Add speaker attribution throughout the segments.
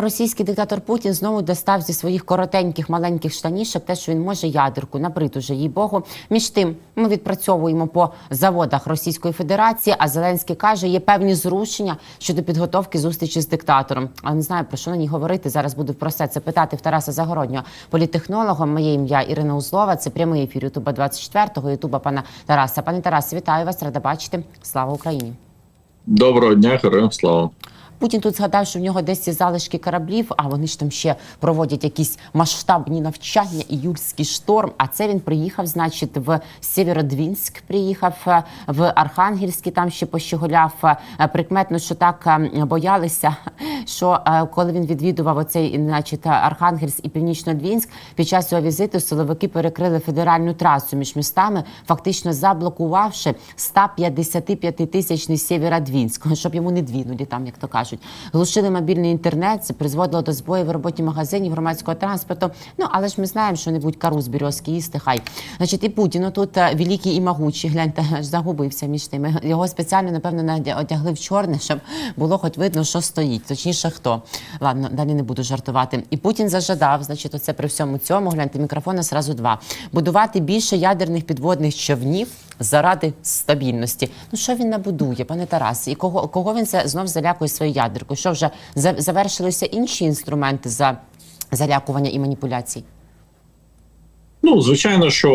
Speaker 1: Російський диктатор Путін знову достав зі своїх коротеньких маленьких штанішок те, що він може ядерку, набрид уже їй богу. Між тим, ми відпрацьовуємо по заводах Російської Федерації. А Зеленський каже, є певні зрушення щодо підготовки зустрічі з диктатором. А не знаю про що на ній говорити. Зараз буду про все це питати в Тараса Загороднього, політехнолога. Моє ім'я Ірина Узлова. Це прямий ефір Ютуба 24-го, Ютуба пана Тараса. Пане Тарас, вітаю вас, рада бачити. Слава Україні.
Speaker 2: Доброго дня, героям слава.
Speaker 1: Путін тут згадав, що в нього десь є залишки кораблів, а вони ж там ще проводять якісь масштабні навчання і юльський шторм. А це він приїхав, значить, в Сєвєродвінськ, приїхав е, в Архангельський, там ще пощеголяв. Е, Прикметно, що так е, боялися, що е, коли він відвідував оцей, значить, Архангельськ і Північнодвінськ, під час цього візиту силовики перекрили федеральну трасу між містами, фактично заблокувавши 155-тисячний Сєвєродвінськ, щоб йому не двінули там, як то кажуть. Глушили мобільний інтернет, це призводило до збоїв в роботі магазинів, громадського транспорту. Ну але ж ми знаємо, що не будь кару з березки їсти. Хай значить, і Путін тут великий і могучий. Гляньте, аж загубився між тими. Його спеціально напевно одягли в чорне, щоб було хоч видно, що стоїть. Точніше, хто ладно, далі не буду жартувати. І Путін зажадав, значить, оце при всьому цьому. Гляньте мікрофона зразу два. Будувати більше ядерних підводних човнів заради стабільності. Ну що він набудує, пане Тарас? І кого кого він це знов залякує своєю ядеркою? Що вже завершилися інші інструменти за залякування і маніпуляцій?
Speaker 2: Ну, звичайно, що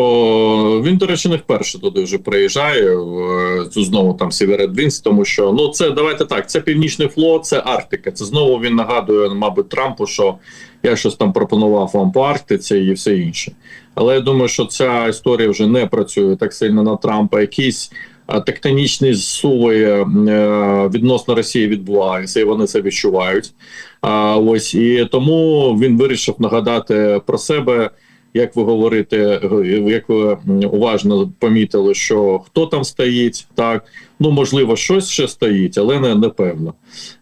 Speaker 2: він, до речі, не вперше туди вже приїжджає в е, цю знову там Сєвєродвінськ, тому що ну це давайте так. Це північний флот, це Арктика. Це знову він нагадує, мабуть, Трампу, що я щось там пропонував вам по Арктиці і все інше. Але я думаю, що ця історія вже не працює так сильно на Трампа. Якісь е, тектонічні зсуви е, відносно Росії відбуваються, і вони це відчувають. А ось і тому він вирішив нагадати про себе. Як ви говорите, як ви уважно помітили, що хто там стоїть, так ну можливо, щось ще стоїть, але не, не певно.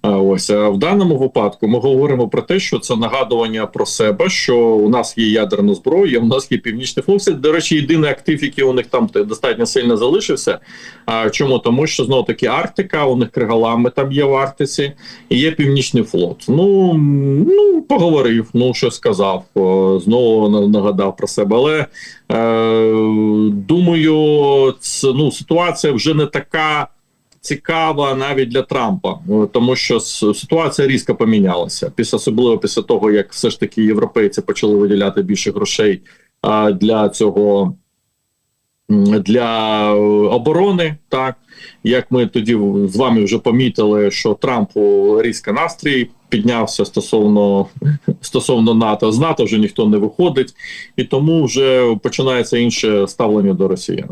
Speaker 2: Ось в даному випадку ми говоримо про те, що це нагадування про себе, що у нас є ядерна зброя, у нас є північний флот. До речі, єдиний актив, який у них там достатньо сильно залишився. А чому тому, що знову таки Арктика, у них кригалами там є в Арктиці, і є північний флот. Ну ну поговорив, ну що сказав, знову на- нагадав про себе. Але е, думаю, це, ну ситуація вже не така. Цікава навіть для Трампа, е, тому що ситуація різко помінялася після особливо після того, як все ж таки європейці почали виділяти більше грошей для цього для е, оборони. Так як ми тоді з вами вже помітили, що Трампу різко настрій піднявся стосовно стосовно НАТО. З НАТО вже ніхто не виходить, і тому вже починається інше ставлення до росіян.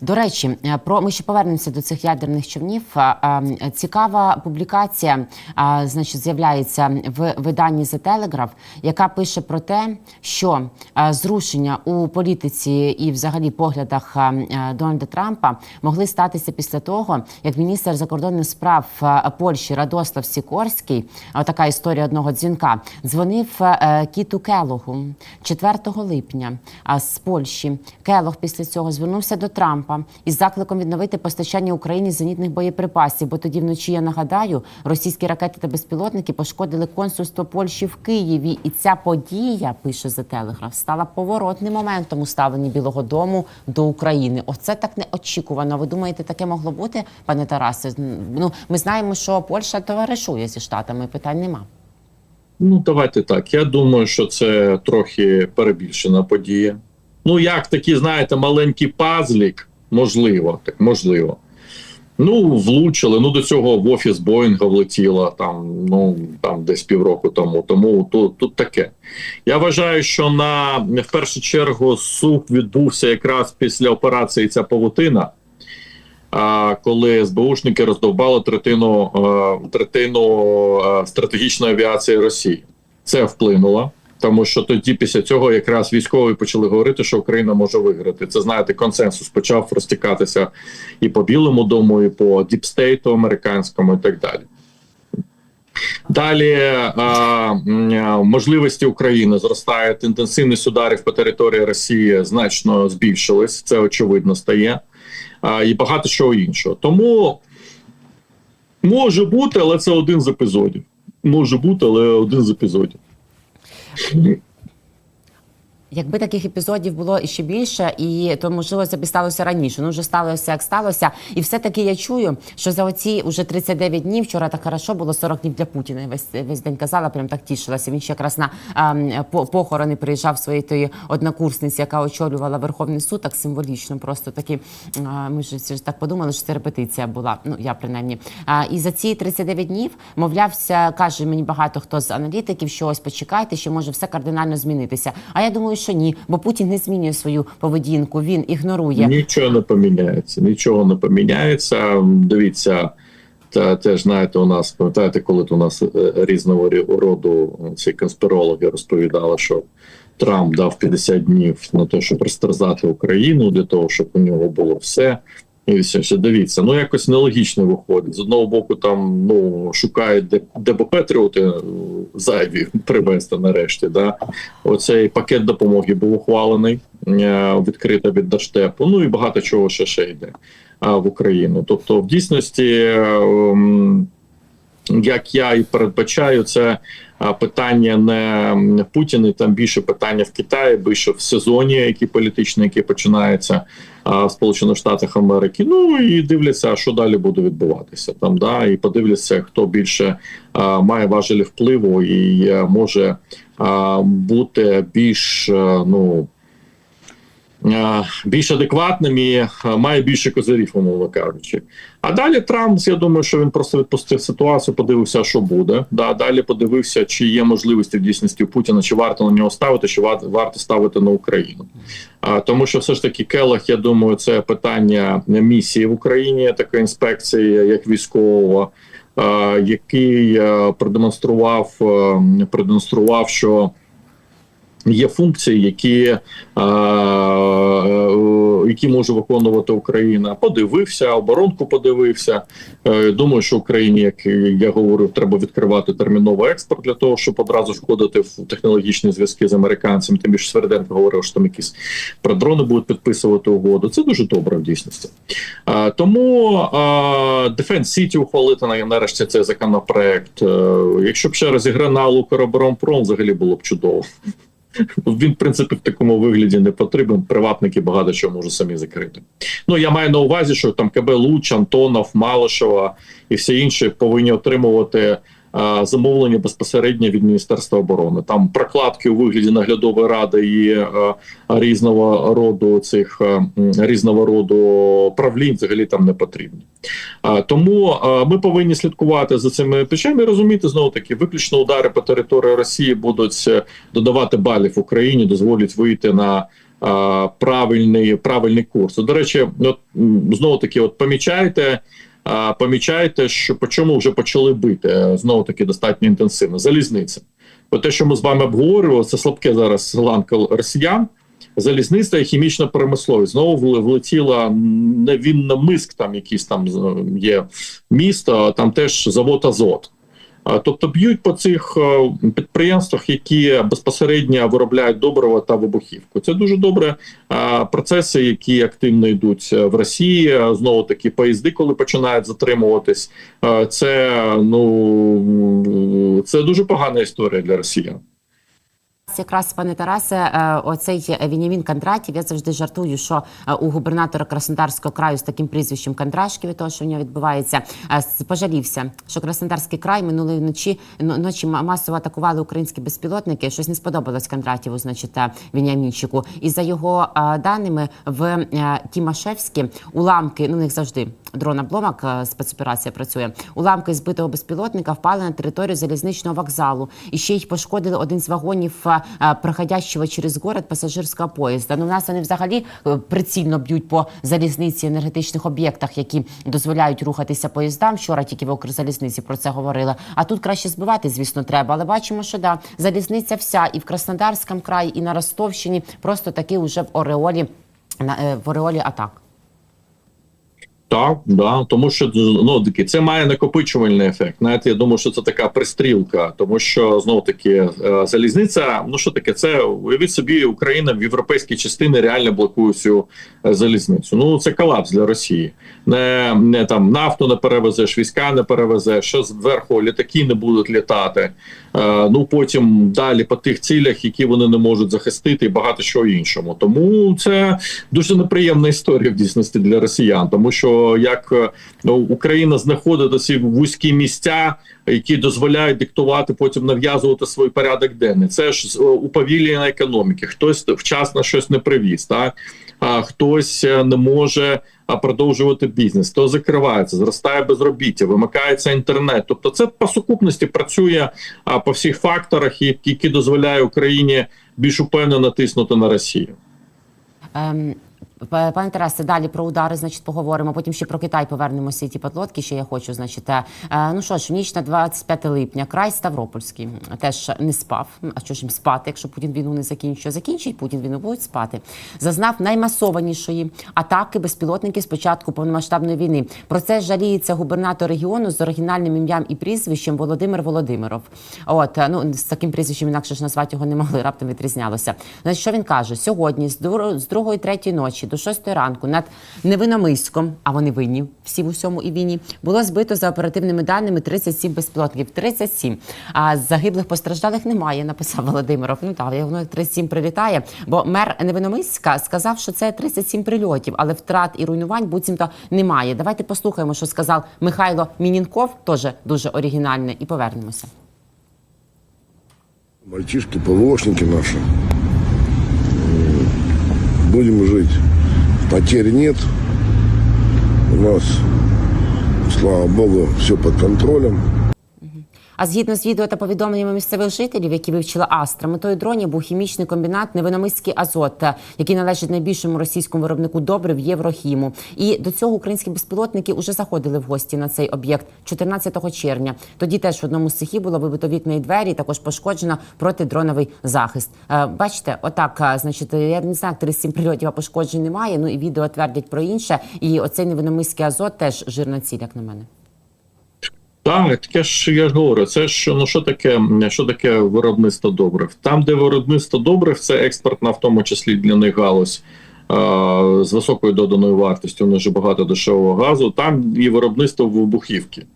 Speaker 1: До речі, е, про ми ще повернемося до цих ядерних човнів. А, а, Цікава публікація, значить, з'являється в виданні The Telegraph, яка пише про те, що зрушення у політиці і, взагалі, поглядах Дональда Трампа могли статися після того, як міністр закордонних справ Польщі Радослав Сікорський, така історія одного дзвінка, дзвонив е, Кіту Келогу 4 липня з Польщі. Келог після цього звернувся до Трампа із закликом відновити постачання Україні зенітних боєприпасів. Бо тоді вночі я нагадаю, російські ракети та безпілотники пошкодили консульство Польщі в Києві. І ця подія пише за Телеграф стала поворотним моментом у ставленні Білого Дому до України. Оце так неочікувано. Ви думаєте, таке могло бути, пане Тарасе? Ну ми знаємо, що Польща товаришує зі штатами. Питань нема.
Speaker 2: Ну, давайте так. Я думаю, що це трохи перебільшена подія. Ну, як такі, знаєте, маленький пазлік, можливо, так, можливо. Ну, влучили. Ну, до цього в офіс Боїнга влетіло там, ну там десь півроку тому. Тому тут, тут таке. Я вважаю, що на в першу чергу суд відбувся якраз після операції ця павутина. А коли СБУшники роздовбали третину, е, третину е, стратегічної авіації Росії, це вплинуло. Тому що тоді, після цього, якраз військові почали говорити, що Україна може виграти. Це знаєте, консенсус почав розтікатися і по Білому дому, і по діпстейту американському, і так далі. Далі можливості України зростають. Інтенсивність ударів по території Росії значно збільшилась. Це очевидно стає. І багато чого іншого. Тому може бути, але це один з епізодів. може бути, але один з епізодів.
Speaker 1: Şimdi Якби таких епізодів було ще більше, і то можливо це б сталося раніше. Ну вже сталося як сталося. І все-таки я чую, що за оці вже 39 днів вчора так хорошо було 40 днів для Путіна. Весь весь день казала, прям так тішилася. Він ще якраз на ем, по- похорони приїжджав своєї тої однокурсниці, яка очолювала Верховний суд, так символічно. Просто такі а, ми ж всі ж так подумали, що це репетиція була. Ну я принаймні. А, і за ці 39 днів, мовлявся, каже мені багато хто з аналітиків, що ось почекайте, що може все кардинально змінитися. А я думаю, що ні, бо Путін не змінює свою поведінку, він ігнорує.
Speaker 2: Нічого не поміняється, нічого не поміняється. Дивіться, та теж знаєте, у нас пам'ятаєте, коли то у нас е, різного рі- роду ці конспірологи розповідали, що Трамп дав 50 днів на те, щоб розтерзати Україну для того, щоб у нього було все. Все, все дивіться, ну якось нелогічно виходить. З одного боку, там ну шукають де, де Петріоти е, зайві привезти нарешті. Да? Оцей пакет допомоги був ухвалений відкрита від Держдепу. Ну і багато чого ще ще йде е, в Україну. Тобто, в дійсності, е, м, як я і передбачаю, це питання не Путіна, там більше питання в Китаї, більше в сезоні, який політичний, який починається е, в Сполучених Штатах Америки. Ну і дивляться, що далі буде відбуватися там. Да, і подивляться, хто більше е, має важелі впливу і е, може е, бути більш е, ну. Е, Більш адекватним і е, має більше козирів, умовно кажучи. А далі Трамп, я думаю, що він просто відпустив ситуацію, подивився, що буде. Да, далі подивився, чи є можливості в дійсності у Путіна, чи варто на нього ставити, чи варто, ставити на Україну. А, тому що все ж таки Келах, я думаю, це питання місії в Україні, такої інспекції, як військового, який е, продемонстрував, е, продемонстрував, що. Є функції, які, е, е, які може виконувати Україна. Подивився, оборонку подивився. Е, думаю, що Україні, як я говорив, треба відкривати терміново експорт для того, щоб одразу входити в технологічні зв'язки з американцями. Тим більше Сверденко говорив, що там якісь про дрони будуть підписувати угоду. Це дуже добре в дійсності. Е, тому е, Defense City ухвалити нарешті цей законопроект. Е, якщо б ще розігранав Укроборонпром, взагалі було б чудово. Він, в принципі, в такому вигляді не потрібен. Приватники багато чого можуть самі закрити. Ну я маю на увазі, що там КБ Луч, Антонов, Малишева і всі інші повинні отримувати замовлення безпосередньо від Міністерства оборони. Там прокладки у вигляді наглядової ради і е, різного роду цих е, різного роду правлінь взагалі там не потрібні. Тому е, ми повинні слідкувати за цими печами розуміти знову таки, виключно удари по території Росії будуть е, додавати балів Україні, дозволять вийти на е, правильний правильний курс. До речі, от знову таки, от помічаєте. Е, Помічаєте, що по чому вже почали бити знову таки достатньо інтенсивно. Залізниця. Бо те, що ми з вами обговорювали, це слабке зараз ланка росіян. Залізниця і хімічна промисловість. Знову вл- влетіла невінна миск, там якийсь там є місто, там теж завод Азот. А, Тобто б'ють по цих е, підприємствах, які безпосередньо виробляють добрива та вибухівку. Це дуже добре. Процеси, які активно йдуть е, в Росії, знову таки поїзди, коли починають затримуватись, е, це ну це дуже погана історія для росіян.
Speaker 1: Якраз пане Тарасе, е, оцей Вінямін Кондратів, я завжди жартую, що е, у губернатора Краснодарського краю з таким прізвищем Кондрашки від того, що в нього відбувається, е, пожалівся, що Краснодарський край минулої ночі ночі масово атакували українські безпілотники. Щось не сподобалось Кондратєву, значить, Вінямінчику. І за його даними в Тімашевські уламки, ну них завжди дрон обломок спецоперація працює. Уламки збитого безпілотника впали на територію залізничного вокзалу. І ще й пошкодили один з вагонів е, е, через город пасажирського поїзда. Ну, у нас вони взагалі е, прицільно б'ють по залізниці енергетичних об'єктах, які дозволяють рухатися поїздам. Вчора тільки в Укрзалізниці про це говорили. А тут краще збивати, звісно, треба. Але бачимо, що да, залізниця вся і в Краснодарському краї, і на Ростовщині просто таки вже в ореолі е, в ореолі атак.
Speaker 2: Так, да, тому що ну таки це має накопичувальний ефект. Знаєте, я думаю, що це така пристрілка, тому що знову таки е, залізниця. Ну що таке? Це уявіть собі, Україна в європейській частині реально блокує цю е, залізницю. Ну це колапс для Росії. Не, не там нафту не перевезеш, війська не перевезеш, що зверху літаки не будуть літати. Е, ну потім далі по тих цілях, які вони не можуть захистити, і багато чого іншому. Тому це дуже неприємна історія в дійсності для росіян, тому що як е, ну, Україна знаходить ці вузькі місця, які дозволяють диктувати, потім нав'язувати свій порядок денний. Це ж з- уповільнення економіки. Хтось вчасно щось не привіз, так а хтось е, не може продовжувати бізнес, то закривається, зростає безробіття, вимикається інтернет. Тобто, це по сукупності працює по всіх факторах, які, дозволяє Україні більш упевнено тиснути на Росію.
Speaker 1: Ем, Пане Тарасе, далі про удари, значить, поговоримо. Потім ще про Китай повернемося. І ті подлодки, ще я хочу. Значить, е, е, ну що ж, ніч на 25 липня, край Ставропольський теж не спав. А що ж їм спати, якщо Путін війну не закінчує? Закінчить Путін війну, будуть спати. Зазнав наймасованішої атаки безпілотників з початку повномасштабної війни. Про це жаліється губернатор регіону з оригінальним ім'ям і прізвищем Володимир Володимиров. От е, ну з таким прізвищем інакше ж назвати його не могли, раптом відрізнялося. Значить, що він каже? Сьогодні з дру- з другої третьої ночі до шостої ранку над Невиномиськом, а вони винні всі в усьому і війні, було збито за оперативними даними 37 безпілотників. 37. А загиблих постраждалих немає, написав Володимиров. Ну так, воно 37 прилітає. Бо мер Невиномиська сказав, що це 37 прильотів, але втрат і руйнувань буцімто немає. Давайте послухаємо, що сказав Михайло Мінінков, теж дуже оригінальне, і повернемося.
Speaker 3: Мальчишки, ПВОшники наши. Будем жить. Потерь нет. У нас, слава богу, все под контролем.
Speaker 1: А згідно з відео та повідомленнями місцевих жителів, які вивчила Астра, метою дронів був хімічний комбінат Невиномиський Азот, який належить найбільшому російському виробнику добрив Єврохіму. І до цього українські безпілотники вже заходили в гості на цей об'єкт 14 червня. Тоді теж в одному з цехів було вибито вікна і двері, також пошкоджено протидроновий захист. Е, Бачите, отак, е, значить, я не знаю, як 37 прильотів, а пошкоджень немає. Ну і відео твердять про інше. І оцей Невиномиський Азот теж жирна ціль, як на мене.
Speaker 2: Так, таке ж я ж говорю. Це ж ну що таке, що таке виробництво добрив? Там, де виробництво добрив, це експортна, в тому числі для них галузь. е, З високою доданою вартістю, них же багато дешевого газу. Там і виробництво вибухівки,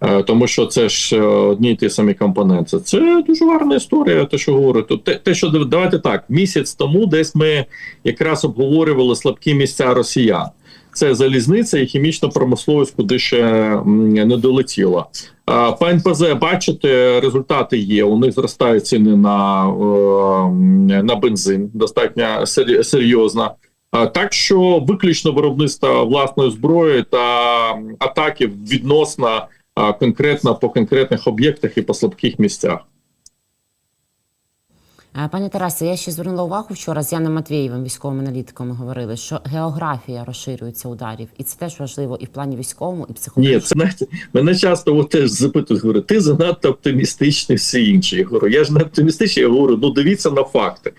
Speaker 2: Е, тому що це ж е, одні й ті самі компоненти. Це дуже гарна історія. Те, що говорю, те, те, що давайте так, місяць тому десь ми якраз обговорювали слабкі місця росіян. Це залізниця і хімічна промисловість, куди ще не долетіла. По НПЗ, бачите, результати є. У них зростають ціни на, е, на бензин достатньо сер- серйозно. Так що виключно виробництво власної зброї та атаки відносно конкретно по конкретних об'єктах і по слабких місцях.
Speaker 1: Е, Пане Тарасе, я ще звернула увагу вчора з Яном Матвєєвим, військовим аналітиком, ми говорили, що географія розширюється ударів, і це теж важливо і в плані військовому, і
Speaker 2: Ні, це мене часто от теж запитують, говорю, ти занадто оптимістичний всі інші. Я говорю, я ж не оптимістичний, я говорю, ну дивіться на факти.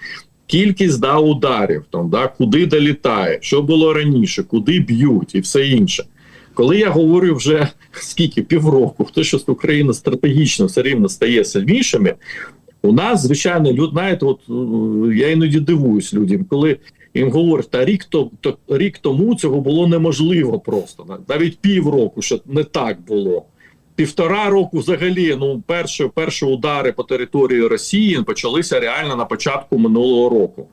Speaker 2: Кількість да, ударів, там, да, куди долітає, що було раніше, куди б'ють і все інше. Коли я говорю вже скільки півроку, хто що Україна стратегічно все рівно стає сильнішими, у нас, звичайно, люд, знаєте, от е, я іноді дивуюсь людям, коли їм говорять, та рік то, то рік тому цього було неможливо просто навіть півроку, що не так було. Півтора року взагалі ну перші, перші удари по території Росії почалися реально на початку минулого року.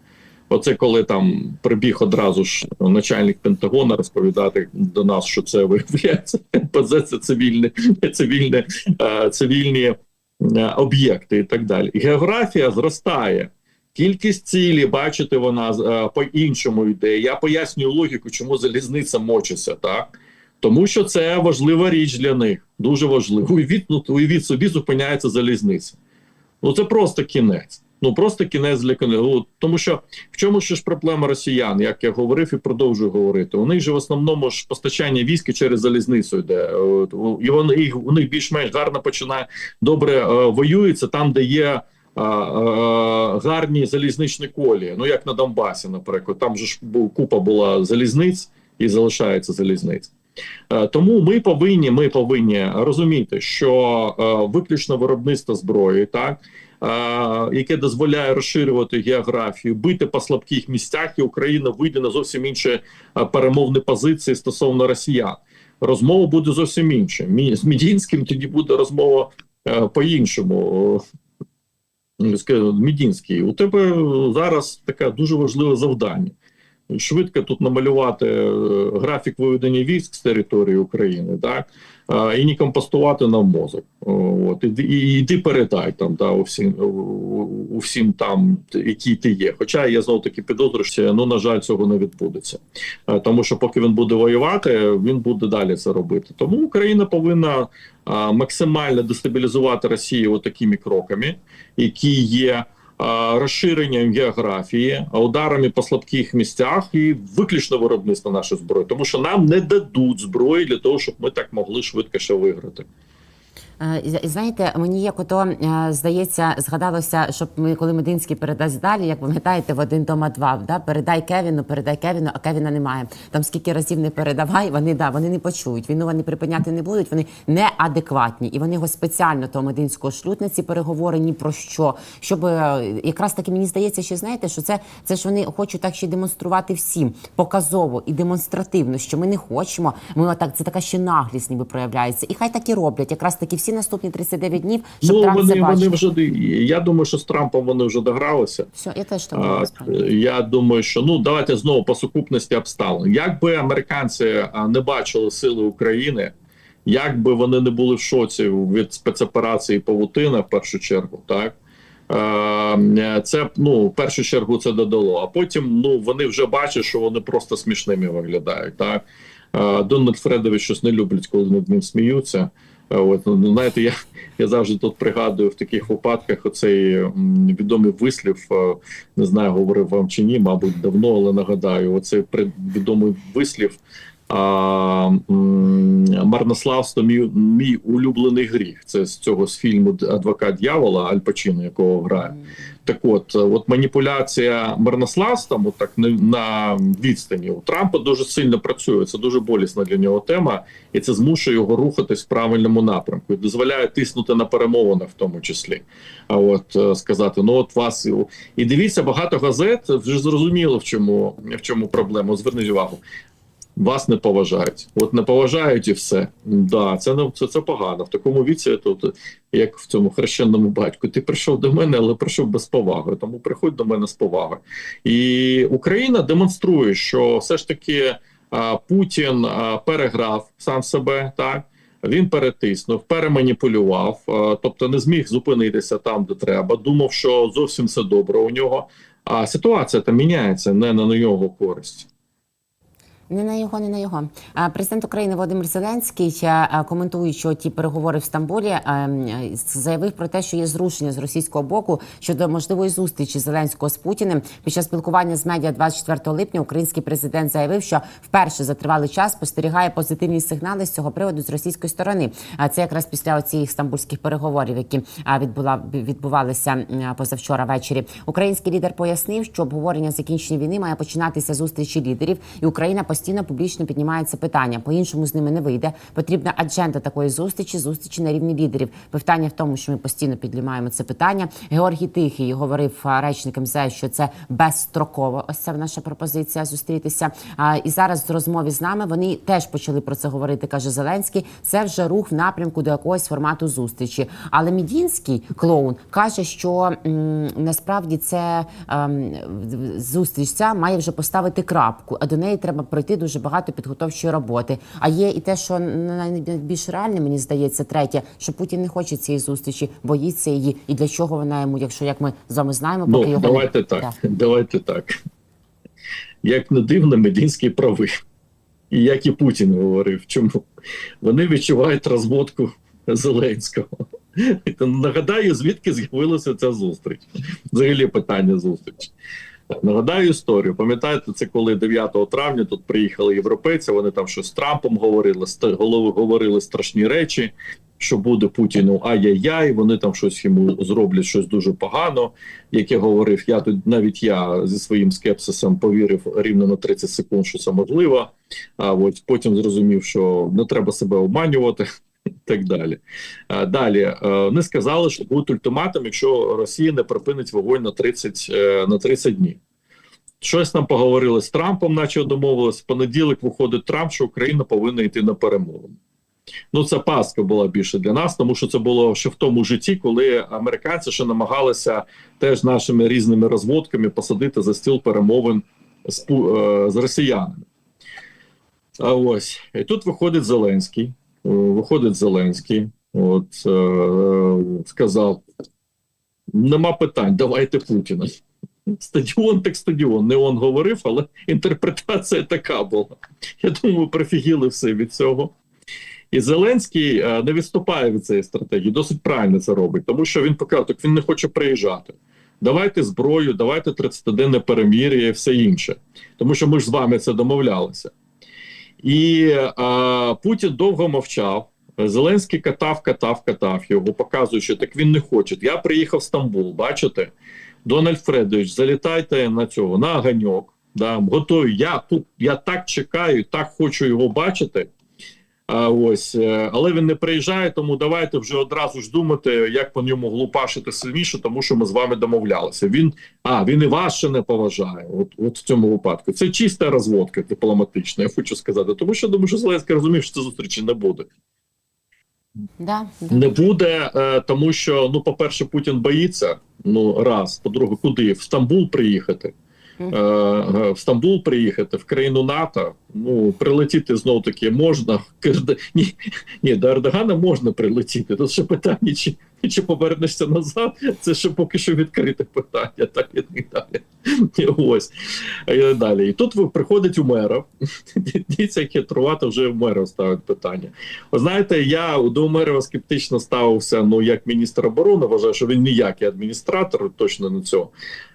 Speaker 2: Оце коли там прибіг одразу ж начальник Пентагона розповідати до нас, що це виявляється НПЗ це цивільне, цивільне, е, цивільні об'єкти і так далі. Географія зростає. Кількість цілі, бачите, вона е, по-іншому йде. Я пояснюю логіку, чому залізниця мочиться, так? Тому що це важлива річ для них. Дуже важливо. Уявіть, ну, уявіть собі, зупиняється залізниця. Ну це просто кінець. Ну просто кінець для ну, Тому що в чому ж проблема росіян, як я говорив і продовжую говорити. У них же в основному ж постачання військ через залізницю йде. І вони у них більш-менш гарно починає добре е, воюється там, де є. е, е, Гарні залізничні колії, ну як на Донбасі, наприклад, там же ж купа була залізниць і залишається залізниць. Тому ми повинні, ми повинні розуміти, що виключно виробництво зброї, так яке дозволяє розширювати географію, бити по слабких місцях, і Україна вийде на зовсім інші перемовні позиції стосовно росіян. Розмова буде зовсім інша. З Мідінським тоді буде розмова по-іншому. Мідінський, у тебе зараз таке дуже важливе завдання. Швидко тут намалювати е, графік виведення військ з території України, так і не компостувати нам мозок. От іди, і іди передай там да, у всім у, у там, які ти є. Хоча я знов таки підозрюю, ну на жаль, цього не відбудеться. Е, Тому що поки він буде воювати, він буде далі це робити. Тому Україна повинна максимально дестабілізувати Росію такими кроками, які є розширенням географії, ударами по слабких місцях і виключно виробництво нашої зброї, тому що нам не дадуть зброї для того, щоб ми так могли швидко ще виграти.
Speaker 1: Е, і- Знаєте, мені як ото е, здається, згадалося, щоб ми, коли Мединський передасть далі, як пам'ятаєте, в один дома два, да? передай Кевіну, передай Кевіну, а Кевіна немає. Там скільки разів не передавай, вони да, вони не почують. Війну вони припиняти не будуть, вони неадекватні. І вони його спеціально того мединського шлють на ці переговори ні про що. Щоб е, якраз таки мені здається, що знаєте, що це, це ж вони хочуть так ще демонструвати всім показово і демонстративно, що ми не хочемо. Ми отак, це така ще наглість ніби проявляється. І хай так і роблять. Якраз таки всі наступні 39 днів, щоб
Speaker 2: ну
Speaker 1: Трамп це
Speaker 2: вони,
Speaker 1: бачив.
Speaker 2: вони вже я думаю, що з Трампом вони вже догралися.
Speaker 1: Все, я теж так
Speaker 2: А,
Speaker 1: думаю. насправді.
Speaker 2: Я думаю, що ну давайте знову по сукупності обставин. Якби американці не бачили сили України, як би вони не були в шоці від спецоперації Павутина, в першу чергу, так це ну в першу чергу це додало. А потім ну вони вже бачать, що вони просто смішними виглядають. Так Дональд Фредович щось не люблять, коли над ним сміються. Е, От ну, знаєте, я, я завжди тут пригадую в таких випадках оцей відомий вислів. е, Не знаю, говорив вам чи ні, мабуть, давно, але нагадаю, оцей відомий вислів. Марнославство мій, мій улюблений гріх. Це з цього з фільму Адвокат дьявола Аль Пачино, якого грає. Так от, от маніпуляція марнославством, от так на, відстані у Трампа дуже сильно працює. Це дуже болісна для нього тема, і це змушує його рухатись в правильному напрямку і дозволяє тиснути на перемовинах, в тому числі. А от е, сказати: ну от вас і дивіться, багато газет вже зрозуміло, в чому в чому проблема. Зверніть увагу. Вас не поважають, от не поважають і все. Да, це це, це погано. В такому віці, тут як в цьому хрещенному батьку, ти прийшов до мене, але прийшов без поваги. Тому приходь до мене з поваги. І Україна демонструє, що все ж таки а, Путін а, переграв сам себе. Так він перетиснув, переманіпулював, тобто не зміг зупинитися там, де треба. Думав, що зовсім все добре у нього. А ситуація там міняється не на його користь.
Speaker 1: Не на його, не на його. Президент України Володимир Зеленський, коментуючи ті переговори в Стамбулі, заявив про те, що є зрушення з російського боку щодо можливої зустрічі Зеленського з Путіним. Під час спілкування з медіа 24 липня український президент заявив, що вперше за тривалий час спостерігає позитивні сигнали з цього приводу з російської сторони. А це якраз після оцих стамбульських переговорів, які відбула відбувалися позавчора ввечері. Український лідер пояснив, що обговорення закінчення війни має починатися зустрічі лідерів, і Україна постійно публічно піднімає це питання. По іншому з ними не вийде. Потрібна адженда такої зустрічі, зустрічі на рівні лідерів. Питання в тому, що ми постійно піднімаємо це питання. Георгій Тихий говорив а, речник МЗС, що це безстроково. Ось це наша пропозиція зустрітися. І зараз в розмові з нами вони теж почали про це говорити. каже Зеленський. Це вже рух в напрямку до якогось формату зустрічі. Але Мідінський клоун каже, що м, насправді це ем, зустріч ця має вже поставити крапку, а до неї треба пройти дуже багато підготовчої роботи. А є і те, що найбільш реальне, мені здається, третє, що Путін не хоче цієї зустрічі, боїться її. І для чого вона йому, якщо як ми з вами знаємо, поки
Speaker 2: Ну,
Speaker 1: його
Speaker 2: давайте
Speaker 1: не...
Speaker 2: так.
Speaker 1: Да.
Speaker 2: Давайте так. Як не дивно, Медінський правий. І як і Путін говорив, чому вони відчувають розводку Зеленського. Нагадаю, звідки з'явилася ця зустріч. Взагалі питання зустрічі. Нагадаю історію. Пам'ятаєте, це коли 9 травня тут приїхали європейці, вони там щось з Трампом говорили, голови говорили страшні речі, що буде Путіну ай-яй-яй, вони там щось йому зроблять щось дуже погано. Як я говорив, я тут навіть я зі своїм скепсисом повірив рівно на 30 секунд, що це можливо. А от потім зрозумів, що не треба себе обманювати. Так далі. Далі е, вони сказали, що будуть ультиматум, якщо Росія не припинить вогонь на 30, е, на 30 днів. Щось там поговорили з Трампом, наче домовились. В понеділок виходить Трамп, що Україна повинна йти на перемовини. Ну, це пастка була більше для нас, тому що це було ще в тому житті, коли американці ще намагалися теж нашими різними розводками посадити за стіл перемовин з, е, з росіянами. А ось і тут виходить Зеленський. Е, Виходить Зеленський, от е, сказав: нема питань, давайте Путіна. Стадіон так стадіон. Не он говорив, але інтерпретація така була. Я думаю, прифігіли все від цього. І Зеленський е, не відступає від цієї стратегії, досить правильно це робить, тому що він показав, так він не хоче приїжджати. Давайте зброю, давайте 30-денне перемір'я і все інше. Тому що ми ж з вами це домовлялися. І е, Путін довго мовчав. Зеленський катав, катав, катав його, показуючи, так він не хоче. Я приїхав в Стамбул, бачите? Дональд Фредович, залітайте на цього, на ганьок. Да, готові. Я тут, я так чекаю, так хочу його бачити. А, ось, е, але він не приїжджає, тому давайте вже одразу ж думати, як по ньому глупашити сильніше, тому що ми з вами домовлялися. Він а він і вас ще не поважає. От, от в цьому випадку. Це чиста розводка дипломатична, я хочу сказати. Тому що думаю, що Зеленський розумів, що це зустрічі не буде.
Speaker 1: Да, да.
Speaker 2: Не буде, е, тому що, ну, по-перше, Путін боїться. Ну, раз. По-друге, куди? В Стамбул приїхати. Е, е, в Стамбул приїхати, в країну НАТО. Ну, прилетіти знов таки можна. Ні, ні, до Ердогана можна прилетіти. Тут ще питання, чи, чи повернешся назад. Це ще поки що відкрите питання, так і так далі. Ось. І далі. І тут приходить Умеров. Дивіться, як хитрувати вже Умеров ставить питання. Ви знаєте, я до Умерова скептично ставився ну, як міністр оборони, вважаю, що він ніякий адміністратор, точно не цього.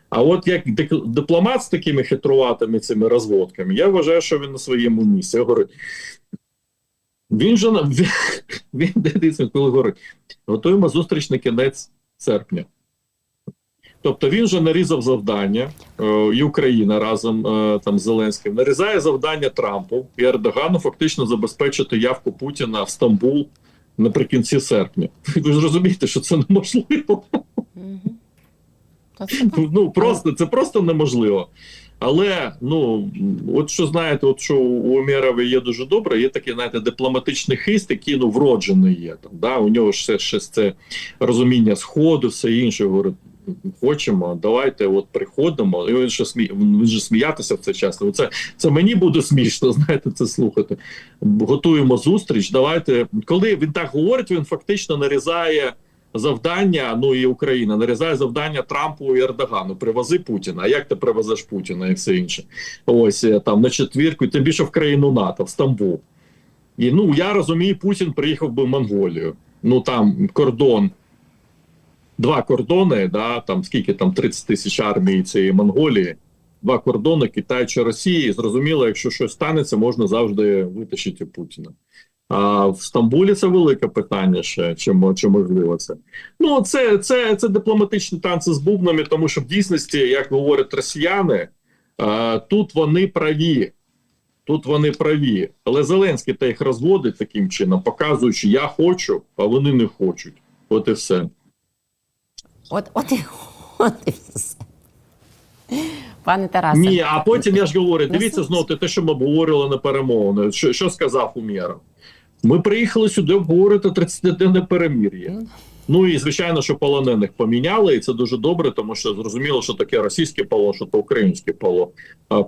Speaker 2: А от як дипломат з такими хитруватими цими розводками, я вважаю, що він на своєму місці. Я говорю, він же він, дивіться, коли говорить, готуємо зустріч на кінець серпня. Тобто він же нарізав завдання, е, і Україна разом е, там з Зеленським нарізає завдання Трампу і Ердогану фактично забезпечити явку Путіна в Стамбул наприкінці серпня. Ви ж розумієте, що це неможливо.
Speaker 1: Мгм. Та це так.
Speaker 2: Ну просто це просто неможливо. Але ну от що знаєте, от що у Умєрова є дуже добре, є такий, знаєте, дипломатичний хист, який ну вроджений є там. Да? У нього ще, ще це розуміння сходу, все інше. Говорить, хочемо, давайте от приходимо. І він ще смі... він же сміятися в цей час. Ну, Це, це мені буде смішно, знаєте, це слухати. Готуємо зустріч. Давайте, коли він так говорить, він фактично нарізає завдання. Ну і Україна нарізає завдання Трампу і Ердогану. Привози Путіна. А як ти привезеш Путіна і все інше? Ось е, там на четвірку, і тим більше в країну НАТО, в Стамбул. І ну я розумію, Путін приїхав би в Монголію. Ну там кордон. Два кордони, да, там скільки там 30 тисяч армії цієї Монголії, два кордони Китай чи Росії. Зрозуміло, якщо щось станеться, можна завжди витащити Путіна. А в Стамбулі це велике питання ще, чи, чи можливо це. Ну, це, це, це дипломатичні танці з бубнами, тому що в дійсності, як говорять росіяни, а, тут вони праві. Тут вони праві. Але Зеленський та їх розводить таким чином, показуючи, я хочу, а вони не хочуть. От і все.
Speaker 1: От, от, і, от і все. Пане Тарасе.
Speaker 2: Ні, а потім я ж говорю, дивіться знову те, що ми обговорювали на перемовини. Що, що сказав Умєров? Ми приїхали сюди обговорити 30-денне перемір'я.
Speaker 1: Ну.
Speaker 2: Ну і звичайно, що полонених поміняли, і це дуже добре, тому що зрозуміло, що таке російський полон, що то український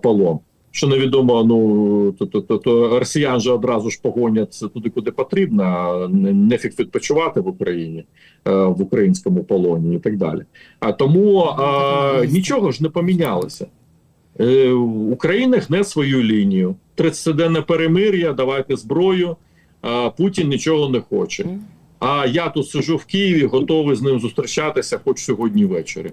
Speaker 2: полон. Що невідомо, ну то, то, то, то росіян же одразу ж погонять туди, куди потрібно, а не нефіг відпочивати в Україні, е, в українському полоні і так далі. А тому а, нічого ж не помінялося. Е, Україна гне свою лінію. 30-денне перемир'я, давайте зброю. А Путін нічого не хоче. А я тут сижу в Києві, готовий з ним зустрічатися, хоч сьогодні ввечері.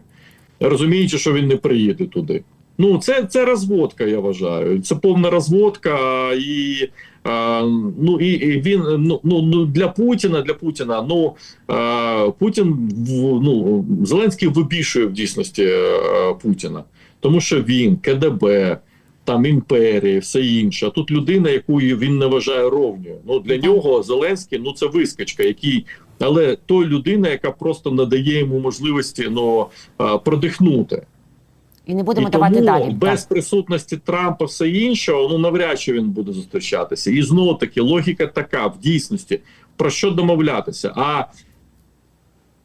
Speaker 2: Розуміючи, що він не приїде туди. Ну, це, це розводка, я вважаю. Це повна розводка, і, а, ну, і, і він ну, ну, ну для Путіна, для Путіна, ну а, Путін ну, Зеленський вибішує в дійсності е, Путіна, тому що він, КДБ, там імперії, все інше. А тут людина, яку він не вважає ровньою. Ну для нього Зеленський ну це вискочка, який. Але той людина, яка просто надає йому можливості ну, продихнути.
Speaker 1: І не будемо
Speaker 2: і
Speaker 1: давати
Speaker 2: тому
Speaker 1: далі.
Speaker 2: без
Speaker 1: Так.
Speaker 2: присутності Трампа все іншого, ну навряд чи він буде зустрічатися. І знову таки логіка така в дійсності про що домовлятися. А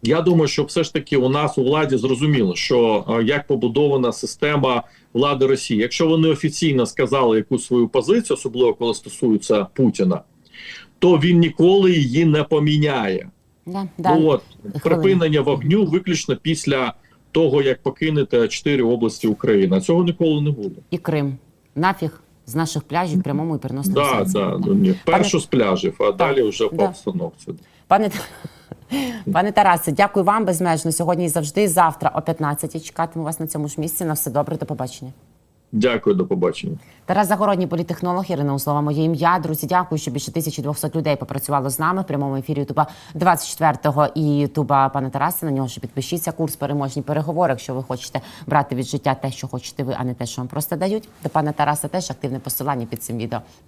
Speaker 2: я думаю, що все ж таки у нас у владі зрозуміло, що е, як побудована система влади Росії. Якщо вони офіційно сказали якусь свою позицію, особливо коли стосується Путіна, то він ніколи її не поміняє.
Speaker 1: Да, да.
Speaker 2: Ну от припинення вогню виключно після того, як покинете чотири області України. Цього ніколи не буде.
Speaker 1: І Крим. Нафіг з наших пляжів прямому і переносному
Speaker 2: Да, да,
Speaker 1: Да.
Speaker 2: ну. Першу з пляжів, а далі вже по обстановці.
Speaker 1: Пане, пане Тарасе, дякую вам безмежно сьогодні і завжди. Завтра о 15 чекатиму вас на цьому ж місці. На все добре, до побачення.
Speaker 2: Дякую, до побачення.
Speaker 1: Тарас Загородній, політехнолог, Ірина Услова, моє ім'я. Друзі, дякую, що більше 1200 людей попрацювало з нами в прямому ефірі Ютуба 24-го і Ютуба пана Тараса. На нього ж підпишіться. Курс переможні переговори. Якщо ви хочете брати від життя те, що хочете ви, а не те, що вам просто дають. До пана Тараса теж активне посилання під цим відео.